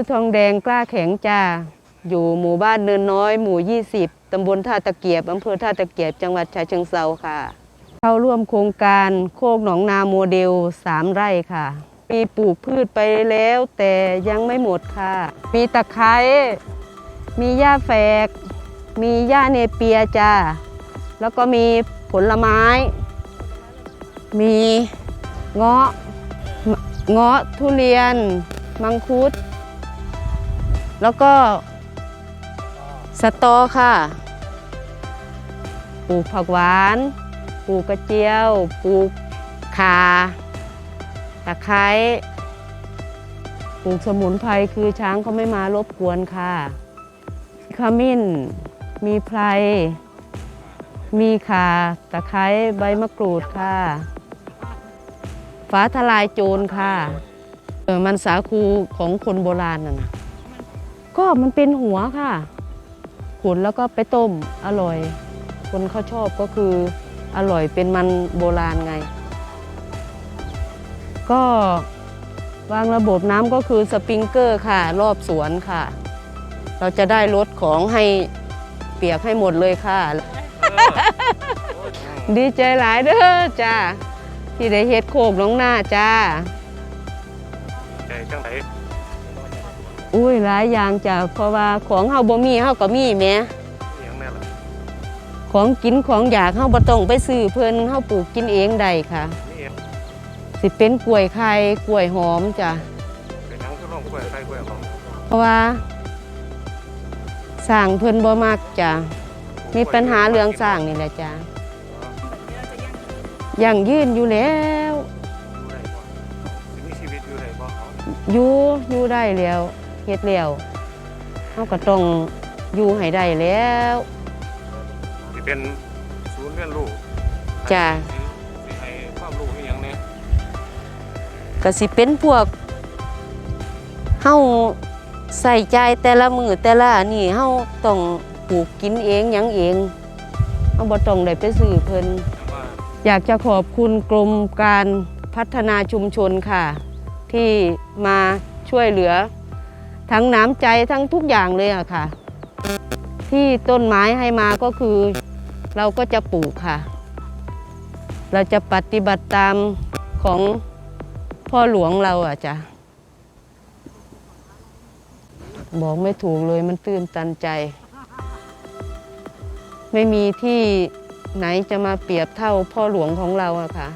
อทองแดงกล้าแข็งจ้า อยู่หมู่บ้านเนินน้อย หมู่ 20 ตำบลท่าตะเกียบ อำเภอท่าตะเกียบ จังหวัดฉะเชิงเซาค่ะ เข้าร่วมโครงการโคกหนองนาโมเดล 3 ไร่ค่ะ มีปลูกพืชไปแล้วแต่ยังไม่หมดค่ะ มีตะไคร้มีหญ้าแฝก มีหญ้าเนเปียจ้า แล้วก็มีผลไม้ มีเงาะ เงาะทุเรียน มังคุด แล้วก็สตอค่ะปลูกผักหวานปลูกกระเจียวปลูกข่าตะไคร้ปลูกสมุนไพรคือช้างเขาไม่มารบกวนค่ะขมิ้น มีไพร มีข่าตะไคร้ใบมะกรูดค่ะ ฟ้าทลายโจรค่ะมันสาคูของคนโบราณน่ะนะ ก็มันเป็นหัวค่ะขูดแล้วก็ไปต้มอร่อย คนเขาชอบก็คืออร่อยเป็นมันโบราณไง ก็วางระบบน้ำก็คือสปริงเกอร์ค่ะ รอบสวนค่ะ เราจะได้ลดของให้เปียกให้หมดเลยค่ะ ดีใจหลายเด้อจ้าที่ได้เฮ็ดโคกน้องหน้าจ้าใจจังไหน อุ้ยหลายอย่างจ้ะเพราะว่าของเฮาบ่มีเฮาก็มีแหมอหยังแน่ล่ะของกินของอยากเฮาบ่ต้องไปซื้อเพิ่นเฮาปลูกกินเองได้ค่ะ นี่เองสิเป็นกล้วยไข่กล้วยหอมจ้ะเป็นหยังคือร้องกล้วยไข่กล้วยหอมเพราะว่าสร้างเพิ่นบ่มักจ้ะมีปัญหาเรื่องสร้างนี่แหละจ้ะอย่างยืนอยู่แล้ว อยู่ได้บ่สิมีชีวิตอยู่ได้บ่เขาอยู่อยู่ได้แล้ว เฮ็ดแล้วเฮาก็ต้องอยู่ให้ได้แล้วสิเป็นศูนย์เรียนรู้จ้ะสิสิให้ความรู้อีหยังแน่ก็สิเป็นพวกเฮาใส่ใจายแต่ละมือแต่ละนี่เฮาต้องปลูกกินเองหยังเองเฮาบ่ต้องได้ไปซื้อเพิ่นจังว่าอยากจะขอบคุณกรมการพัฒนาชุมชนค่ะ ที่มาช่วยเหลือ ทั้งน้ำใจทั้งทุกอย่างเลยอะค่ะ ที่ต้นไม้ให้มาก็คือ เราก็จะปลูกค่ะ เราจะปฏิบัติตามของพ่อหลวงเราอะจ้ะบอกไม่ถูกเลยมันตื้นตันใจ ไม่มีที่ไหนจะมาเปรียบเท่าพ่อหลวงของเราอะค่ะ